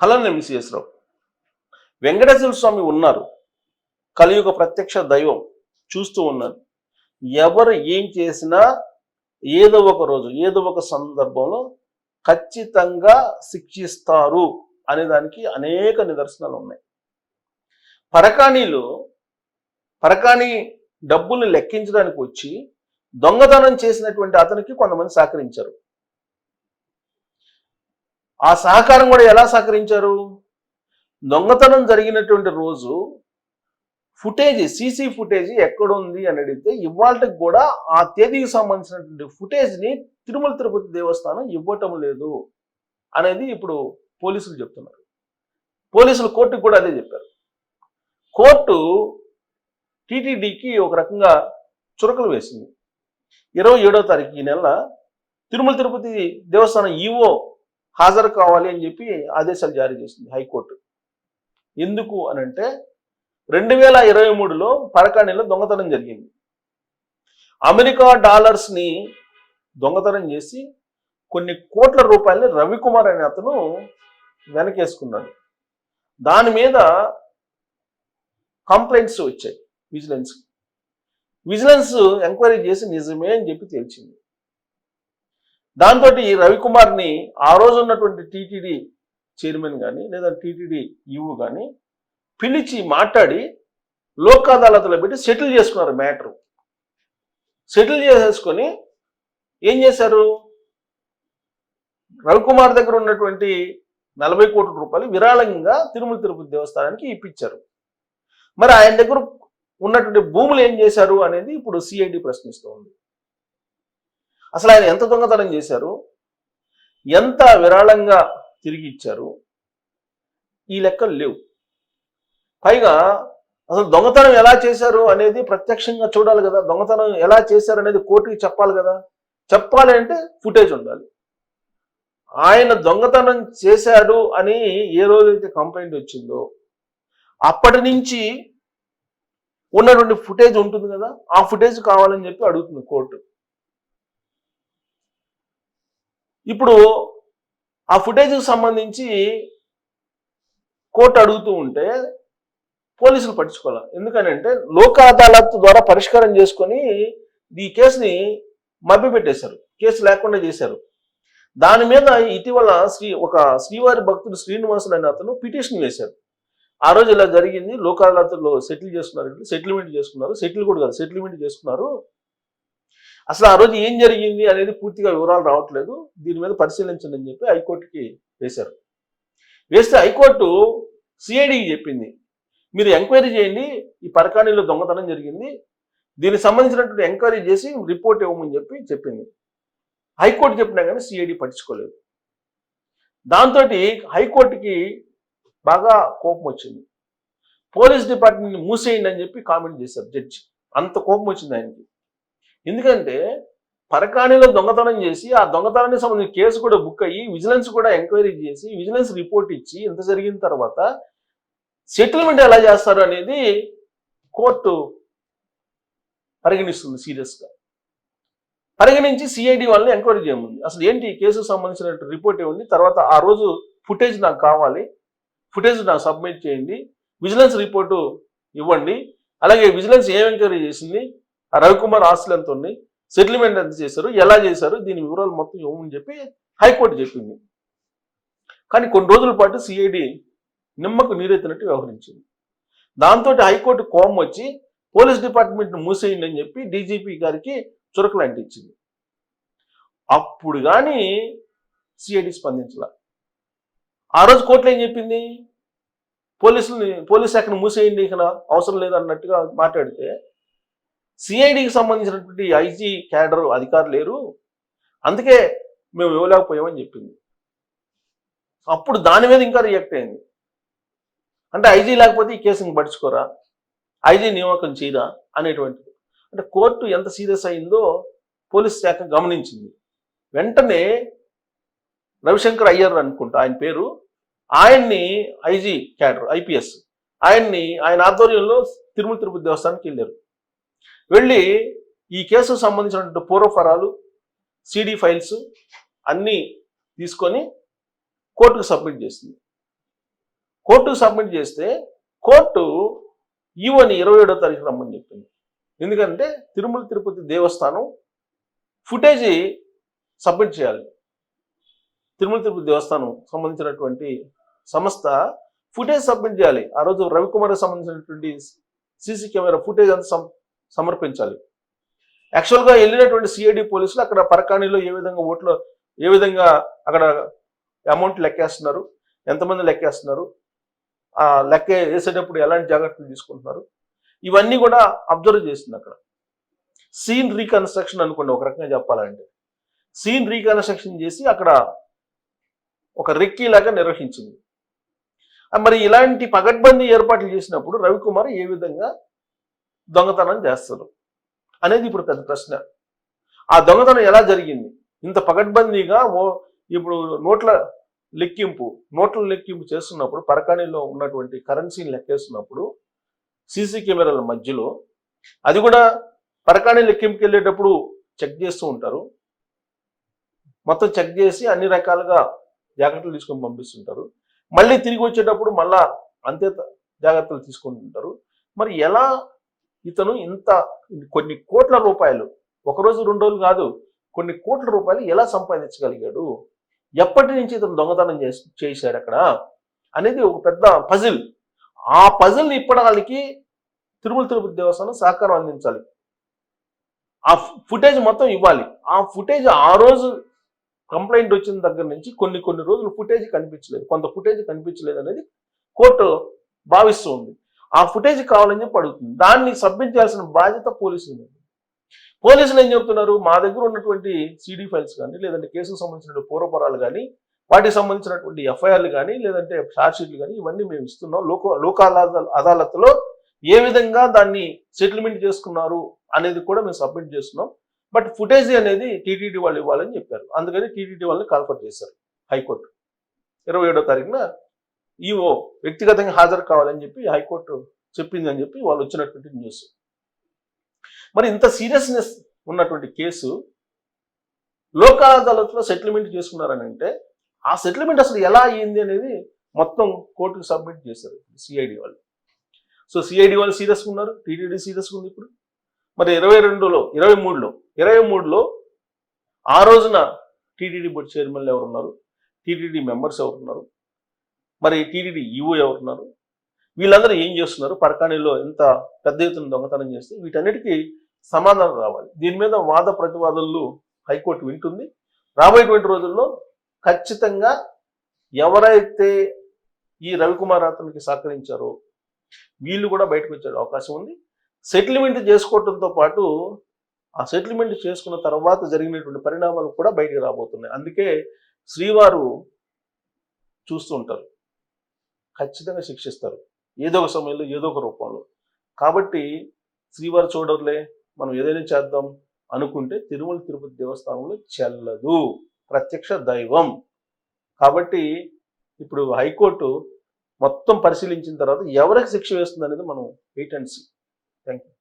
అలానే మిసిఎస్ రావు. వెంకటేశ్వర స్వామి ఉన్నారు. కలియుగ ప్రత్యక్ష దైవం చూస్తూ ఉన్నారు. ఎవరు ఏం చేసినా ఏదో ఒక రోజు ఏదో ఒక సందర్భంలో ఖచ్చితంగా శిక్షిస్తారు అనే దానికి అనేక నిదర్శనాలు ఉన్నాయి. పరకాణీలు పరకాణి డబ్బుల్ని లెక్కించడానికి వచ్చి దొంగతనం చేసినటువంటి అతనికి కొంతమంది సహకరించారు. ఆ సహకారం కూడా ఎలా సహకరించారు? దొంగతనం జరిగినటువంటి రోజు ఫుటేజ్ సీసీ ఫుటేజ్ ఎక్కడుంది అని అడిగితే ఇవాళకి కూడా ఆ తేదీకి సంబంధించినటువంటి ఫుటేజ్ని తిరుమల తిరుపతి దేవస్థానం ఇవ్వటం లేదు అనేది ఇప్పుడు పోలీసులు చెప్తున్నారు. పోలీసులు కోర్టుకు కూడా అదే చెప్పారు. కోర్టు టీటీడీకి ఒక రకంగా చురకలు వేసింది. ఇరవై ఏడో తారీఖు ఈ నెల తిరుమల తిరుపతి దేవస్థానం ఈవో హాజరు కావాలి అని చెప్పి ఆదేశాలు జారీ చేసింది హైకోర్టు. ఎందుకు అని అంటే రెండు వేల ఇరవై మూడులో పరకాణిలో దొంగతనం జరిగింది. అమెరికా డాలర్స్ని దొంగతనం చేసి కొన్ని కోట్ల రూపాయలని రవికుమార్ అనే అతను వెనకేసుకున్నాడు. దాని మీద కంప్లైంట్స్ వచ్చాయి. విజిలెన్స్. విజిలెన్స్ ఎంక్వైరీ చేసి నిజమే అని చెప్పి తేల్చింది. దాంతో ఈ రవికుమార్ని ఆ రోజు ఉన్నటువంటి టీటీడీ చైర్మన్ కానీ లేదా టీటీడీ ఈవు కానీ పిలిచి మాట్లాడి లోక్ అదాలత్లో పెట్టి సెటిల్ చేసుకున్నారు మ్యాటరు. సెటిల్ చేసేసుకొని ఏం చేశారు? రవికుమార్ దగ్గర ఉన్నటువంటి నలభై కోట్ల రూపాయలు విరాళంగా తిరుమల తిరుపతి దేవస్థానానికి ఇప్పించారు. మరి ఆయన దగ్గర ఉన్నటువంటి భూములు ఏం చేశారు అనేది ఇప్పుడు సిఐడి ప్రశ్నిస్తోంది. అసలు ఆయన ఎంత దొంగతనం చేశారు? ఎంత విరాళంగా తిరిగి ఇచ్చారు? ఈ లెక్కలు లేవు. పైగా అసలు దొంగతనం ఎలా చేశారు అనేది ప్రత్యక్షంగా చూడాలి కదా. దొంగతనం ఎలా చేశారు అనేది కోర్టుకి చెప్పాలి కదా. చెప్పాలి అంటే ఫుటేజ్ ఉండాలి. ఆయన దొంగతనం చేశాడు అని ఏ రోజైతే కంప్లైంట్ వచ్చిందో అప్పటి నుంచి ఉన్నటువంటి ఫుటేజ్ ఉంటుంది కదా. ఆ ఫుటేజ్ కావాలని చెప్పి అడుగుతుంది కోర్టు. ఇప్పుడు ఆ ఫుటేజ్కి సంబంధించి కోర్టు అడుగుతూ ఉంటే పోలీసులు పట్టించుకోవాలి? ఎందుకనంటే లోక అదాలత్ ద్వారా పరిష్కారం చేసుకొని ఈ కేసుని మభ్యపెట్టేశారు. కేసు లేకుండా చేశారు. దాని మీద ఇటీవల శ్రీ ఒక శ్రీవారి భక్తుడు శ్రీనివాసులు అనే అతను పిటిషన్ వేశారు. ఆ రోజు ఇలా జరిగింది. లోక అదాలత్లో సెటిల్ చేసుకున్నారు. సెటిల్మెంట్ చేసుకున్నారు. సెటిల్ కూడా కాదు సెటిల్మెంట్ చేసుకున్నారు. అసలు ఆ రోజు ఏం జరిగింది అనేది పూర్తిగా వివరాలు రావట్లేదు. దీని మీద పరిశీలించండి అని చెప్పి హైకోర్టుకి వేశారు. వేస్తే హైకోర్టు సిఐడికి చెప్పింది మీరు ఎంక్వైరీ చేయండి ఈ పరకాణిలో దొంగతనం జరిగింది దీనికి సంబంధించినటువంటి ఎంక్వైరీ చేసి రిపోర్ట్ ఇవ్వమని చెప్పి చెప్పింది. హైకోర్టు చెప్పినా కానీ సిఐడి పట్టించుకోలేదు. దాంతో హైకోర్టుకి బాగా కోపం వచ్చింది. పోలీస్ డిపార్ట్మెంట్ని మూసేయండి అని చెప్పి కామెంట్ చేశారు జడ్జి. అంత కోపం వచ్చింది ఆయనకి. ఎందుకంటే పరకాణిలో దొంగతనం చేసి ఆ దొంగతనానికి సంబంధించిన కేసు కూడా బుక్ అయ్యి విజిలెన్స్ కూడా ఎంక్వైరీ చేసి విజిలెన్స్ రిపోర్ట్ ఇచ్చి ఇంత జరిగిన తర్వాత సెటిల్మెంట్ ఎలా చేస్తారు అనేది కోర్టు పరిగణిస్తుంది సీరియస్గా. పరిగణించి సిఐడి వాళ్ళని ఎంక్వైరీ చేయమంది. అసలు ఏంటి ఈ కేసుకు సంబంధించిన రిపోర్ట్ ఇవ్వండి తర్వాత ఆ రోజు ఫుటేజ్ నాకు కావాలి. ఫుటేజ్ నాకు సబ్మిట్ చేయండి. విజిలెన్స్ రిపోర్టు ఇవ్వండి. అలాగే విజిలెన్స్ ఏం ఎంక్వైరీ చేసింది? రవికుమార్ ఆస్తులు ఎంత ఉన్నాయి సెటిల్మెంట్ ఎంత చేశారు. ఎలా చేశారు? దీని వివరాలు మొత్తం ఇవ్వమని చెప్పి హైకోర్టు చెప్పింది. కానీ కొన్ని రోజుల పాటు సిఐడి నిమ్మకు నీరెత్తినట్టు వ్యవహరించింది. దాంతో హైకోర్టు కోపం వచ్చి పోలీస్ డిపార్ట్మెంట్ను మూసేయండి అని చెప్పి డీజీపీ గారికి చురకలు అంటించింది. అప్పుడు కానీ సిఐడి స్పందించాల. ఆ రోజు కోర్టులో ఏం చెప్పింది? పోలీసుల్ని పోలీస్ శాఖను మూసేయండి ఇక అవసరం లేదన్నట్టుగా మాట్లాడితే సిఐడికి సంబంధించినటువంటి ఐజీ క్యాడర్ అధికారులు లేరు. అందుకే మేము ఇవ్వలేకపోయామని చెప్పింది. అప్పుడు దాని మీద ఇంకా రియాక్ట్ అయింది. అంటే ఐజీ లేకపోతే ఈ కేసుని పడుచుకోరా ఐజీ నియామకం చేయరా? అనేటువంటిది. అంటే కోర్టు ఎంత సీరియస్ అయిందో పోలీస్ శాఖ గమనించింది. వెంటనే రవిశంకర్ అయ్యర్ అనుకుంటా ఆయన పేరు ఆయన్ని ఐజీ క్యాడర్ ఐపీఎస్ ఆయన్ని ఆయన ఆధ్వర్యంలో తిరుమల తిరుపతి దేవస్థానానికి వెళ్ళారు. వెళ్ళి ఈ కేసుకు సంబంధించినటువంటి పూర్వఫరాలు సిడి ఫైల్స్ అన్నీ తీసుకొని కోర్టుకు సబ్మిట్ చేసింది. కోర్టుకు సబ్మిట్ చేస్తే కోర్టు ఈవోని ఇరవై ఏడో తారీఖు రమ్మని చెప్పింది. ఎందుకంటే తిరుమల తిరుపతి దేవస్థానం ఫుటేజీ సబ్మిట్ చేయాలి. తిరుమల తిరుపతి దేవస్థానం సంబంధించినటువంటి సంస్థ ఫుటేజ్ సబ్మిట్ చేయాలి. ఆ రోజు రవికుమార్కి సంబంధించినటువంటి సీసీ కెమెరా ఫుటేజ్ అంతా సమర్పించాలి. యాక్చువల్గా వెళ్ళినటువంటి సిఐడి పోలీసులు అక్కడ పరకాణిలో ఏ విధంగా ఓట్లు ఏ విధంగా అక్కడ అమౌంట్ లెక్కేస్తున్నారు ఎంతమంది లెక్కేస్తున్నారు ఆ లెక్క వేసేటప్పుడు ఎలాంటి జాగ్రత్తలు తీసుకుంటున్నారు ఇవన్నీ కూడా అబ్జర్వ్ చేసింది అక్కడ. సీన్ రీకన్స్ట్రక్షన్ అనుకోండి ఒక రకంగా చెప్పాలంటే. సీన్ రీకన్స్ట్రక్షన్ చేసి అక్కడ ఒక రెక్కీలాగా నిర్వహించింది. మరి ఇలాంటి పగడ్బందీ ఏర్పాట్లు చేసినప్పుడు రవికుమార్ ఏ విధంగా దొంగతనం చేస్తారు అనేది ఇప్పుడు పెద్ద ప్రశ్న. ఆ దొంగతనం ఎలా జరిగింది? ఇంత పగడ్బందీగా ఓ ఇప్పుడు నోట్ల లెక్కింపు నోట్ల లెక్కింపు చేస్తున్నప్పుడు పరకాణిలో ఉన్నటువంటి కరెన్సీని లెక్కేస్తున్నప్పుడు సీసీ కెమెరాల మధ్యలో అది కూడా పరకాణి లెక్కింపుకి వెళ్ళేటప్పుడు చెక్ చేస్తూ ఉంటారు. మొత్తం చెక్ చేసి అన్ని రకాలుగా జాగ్రత్తలు తీసుకొని పంపిస్తుంటారు. మళ్ళీ తిరిగి వచ్చేటప్పుడు మళ్ళా అంతే జాగ్రత్తలు తీసుకుంటుంటారు. మరి ఎలా ఇతను ఇంత కొన్ని కోట్ల రూపాయలు ఒక రోజు రెండు రోజులు కాదు కొన్ని కోట్ల రూపాయలు ఎలా సంపాదించగలిగాడు? ఎప్పటి నుంచి ఇతను దొంగతనం చేసి చేశాడు అక్కడ? అనేది ఒక పెద్ద పజిల్. ఆ పజిల్ని ఇప్పడానికి తిరుమల తిరుపతి దేవస్థానం సహకారం అందించాలి. ఆ ఫుటేజ్ మొత్తం ఇవ్వాలి. ఆ ఫుటేజ్ ఆ రోజు కంప్లైంట్ వచ్చిన దగ్గర నుంచి కొన్ని కొన్ని రోజులు ఫుటేజ్ కనిపించలేదు. కొంత ఫుటేజ్ కనిపించలేదు అనేది కోర్టు భావిస్తూ ఉంది. ఆ ఫుటేజ్ కావాలని చెప్పి అడుగుతుంది. దాన్ని సబ్మిట్ చేయాల్సిన బాధ్యత పోలీసులు పోలీసులు ఏం చెప్తున్నారు? మా దగ్గర ఉన్నటువంటి సిడి ఫైల్స్ కానీ లేదంటే కేసుకు సంబంధించిన పూర్వపరాలు కానీ వాటికి సంబంధించినటువంటి ఎఫ్ఐఆర్లు కానీ లేదంటే షార్ట్షీట్లు కానీ ఇవన్నీ మేము ఇస్తున్నాం. లోక లోక అదాలత్లో ఏ విధంగా దాన్ని సెటిల్మెంట్ చేసుకున్నారు అనేది కూడా మేము సబ్మిట్ చేస్తున్నాం. బట్ ఫుటేజ్ అనేది టీటీడీ వాళ్ళు ఇవ్వాలని చెప్పారు. అందుకని టీటీడీ వాళ్ళని కాల్ఫర్ చేశారు హైకోర్టు. ఇరవై ఏడో తారీఖున ఈఓ వ్యక్తిగతంగా హాజరు కావాలని చెప్పి హైకోర్టు చెప్పింది అని చెప్పి వాళ్ళు వచ్చినటువంటి న్యూస్. మరి ఇంత సీరియస్నెస్ ఉన్నటువంటి కేసు లోక అదాలత్లో సెటిల్మెంట్ చేసుకున్నారని అంటే ఆ సెటిల్మెంట్ అసలు ఎలా అయ్యింది అనేది మొత్తం కోర్టుకు సబ్మిట్ చేశారు సిఐడి వాళ్ళు. సో సిఐడి వాళ్ళు సీరియస్గా ఉన్నారు టీటీడీ సీరియస్గా ఉంది ఇప్పుడు. మరి ఇరవై రెండులో ఇరవై మూడులో ఇరవై మూడులో ఆ రోజున టీటీడీ బోర్డు చైర్మన్లు ఎవరున్నారు టీటీడీ మెంబర్స్ ఎవరున్నారు మరి టీడీడీ ఈఓ ఎవరున్నారు? వీళ్ళందరూ ఏం చేస్తున్నారు? పరకాణిలో ఎంత పెద్ద ఎత్తున దొంగతనం చేస్తే వీటన్నిటికీ సమాధానం రావాలి. దీని మీద వాద ప్రతివాదనలు హైకోర్టు వింటుంది. రాబోయేటువంటి రోజుల్లో ఖచ్చితంగా ఎవరైతే ఈ రవికుమార్ అతనికి సహకరించారో వీళ్ళు కూడా బయటకు వచ్చే అవకాశం ఉంది. సెటిల్మెంట్ చేసుకోవడంతో పాటు ఆ సెటిల్మెంట్ చేసుకున్న తర్వాత జరిగినటువంటి పరిణామాలు కూడా బయటికి రాబోతున్నాయి. అందుకే శ్రీవారు చూస్తూ ఉంటారు. ఖచ్చితంగా శిక్షిస్తారు. ఏదో ఒక సమయంలో ఏదో ఒక రూపంలో. కాబట్టి శ్రీవారు చూడర్లే మనం ఏదైనా చేద్దాం అనుకుంటే తిరుమల తిరుపతి దేవస్థానంలో చెల్లదు. ప్రత్యక్ష దైవం. కాబట్టి ఇప్పుడు హైకోర్టు మొత్తం పరిశీలించిన తర్వాత ఎవరికి శిక్ష వేస్తుంది అనేది మనం wait and see thank you